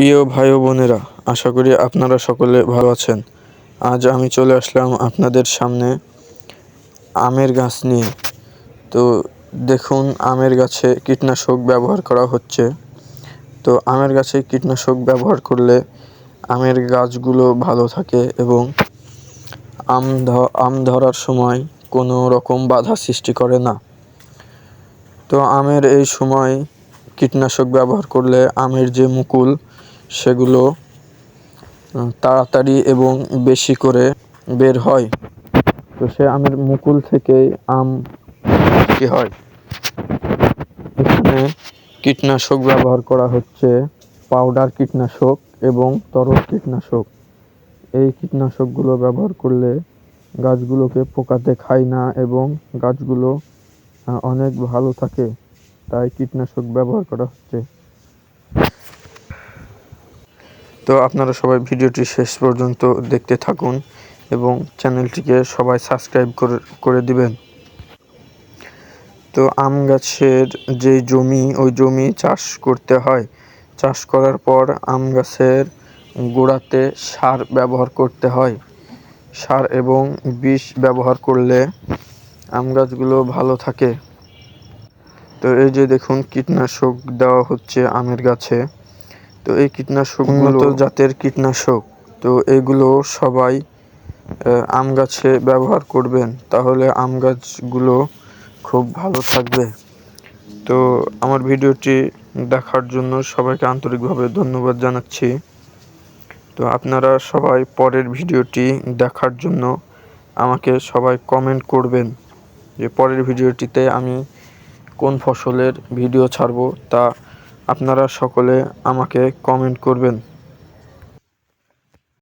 প্রিয় ভাই বোনেরা, আশা করি আপনারা সকলে ভালো আছেন। আজ আমি চলে আসলাম আপনাদের সামনে আমের গাছ নিয়ে। তো দেখুন, আমের গাছে কীটনাশক ব্যবহার করা হচ্ছে। তো আমের গাছে কীটনাশক ব্যবহার করলে আমের গাছগুলো ভালো থাকে এবং আম আম ধরার সময় কোনো রকম বাধা সৃষ্টি করে না। তো আমের এই সময় কীটনাশক ব্যবহার করলে আমের যে মুকুল সেগুলো তাড়াতাড়ি এবং বেশি করে বের হয়। তো সে আমের মুকুল থেকেই আম কি হয়? এখানে কীটনাশক ব্যবহার করা হচ্ছে, পাউডার কীটনাশক এবং তরল কীটনাশক। এই কীটনাশকগুলো ব্যবহার করলে গাছগুলোকে পোকাতে খায় না এবং গাছগুলো অনেক ভালো থাকে, তাই কীটনাশক ব্যবহার করা হচ্ছে। তো আপনারা সবাই ভিডিওটি শেষ পর্যন্ত দেখতে থাকুন এবং চ্যানেলটিকে সবাই সাবস্ক্রাইব করে দিবেন। তো আম গাছের যে জমি, ওই জমি চাষ করতে হয়। চাষ করার পর আম গাছের গোড়াতে সার ব্যবহার করতে হয়। সার এবং বিষ ব্যবহার করলে আম গাছগুলো ভালো থাকে। তো এই যে দেখুন, কীটনাশক দেওয়া হচ্ছে আমের গাছে। তো এই কীটনাশক উন্নত জাতের কীটনাশক। তো এগুলো সবাই আম গাছে ব্যবহার করবেন তাহলে আম গাছগুলো খুব ভালো থাকবে। তো আমার ভিডিওটি দেখার জন্য সবাইকে আন্তরিকভাবে ধন্যবাদ জানাচ্ছি। তো আপনারা সবাই পরের ভিডিওটি দেখার জন্য আমাকে সবাই কমেন্ট করবেন যে পরের ভিডিওটিতে আমি কোন ফসলের ভিডিও ছাড়বো তা আপনারা সকলে আমাকে কমেন্ট করবেন।